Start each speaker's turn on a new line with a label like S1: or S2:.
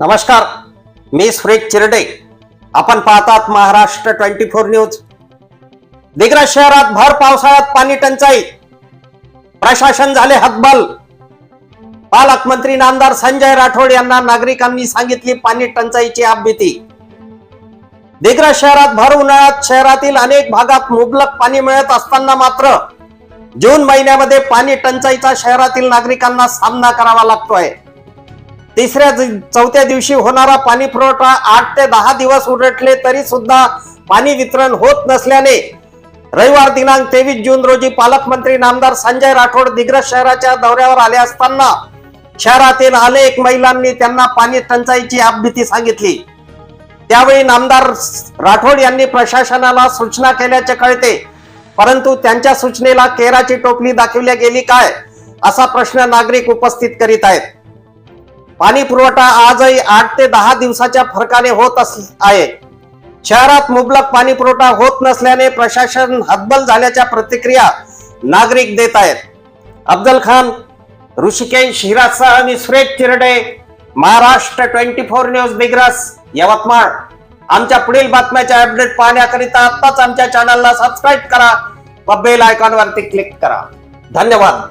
S1: नमस्कार मी सुरेश चिरडे. आपण पाहतात Maharashtra twenty four news. Digras शहरात भर पावसाळ्यात पाणी टंचाई. प्रशासन झाले हतबल. पालकमंत्री नामदार संजय राठोड यांना नागरिकांनी सांगितली पाणी टंचाईची आपभीती. दिग्रज शहरात भर उन्हाळ्यात शहरातील अनेक भागात मुबलक पाणी मिळत असताना मात्र जून महिन्यामध्ये पाणी टंचाईचा शहरातील नागरिकांना सामना करावा लागतोय. तिसऱ्या चौथ्या दिवशी होणारा पाणी पुरवठा आठ ते दहा दिवस उलटले तरी सुद्धा पाणी वितरण होत नसल्याने रविवार दिनांक तेवीस जून रोजी पालकमंत्री नामदार संजय राठोड दिग्रज शहराच्या दौऱ्यावर आले असताना शहरातील अनेक महिलांनी त्यांना पाणी टंचाईची आपभीती सांगितली. त्यावेळी नामदार राठोड यांनी प्रशासनाला सूचना केल्याचे कळते. परंतु त्यांच्या सूचनेला केराची टोपली दाखवल्या गेली काय? असा प्रश्न नागरिक उपस्थित करीत आहेत. पाणी पुरवठा आजही आठ ते दहा दिवसाच्या फरकाने होत अस आहे. शहरात मुबलक पाणी पुरवठा होत नसल्याने प्रशासन हतबल झाल्याच्या प्रतिक्रिया नागरिक देत आहेत. अफजल खान ऋषिकेश हिराजसह मी Suresh Chirde Maharashtra twenty four news Digras Yavatmal. आमच्या पुढील बातम्याचे अपडेट पाहण्याकरिता आत्ताच आमच्या चॅनलला सबस्क्राईब करा व बेल आयकॉनवरती क्लिक करा. धन्यवाद.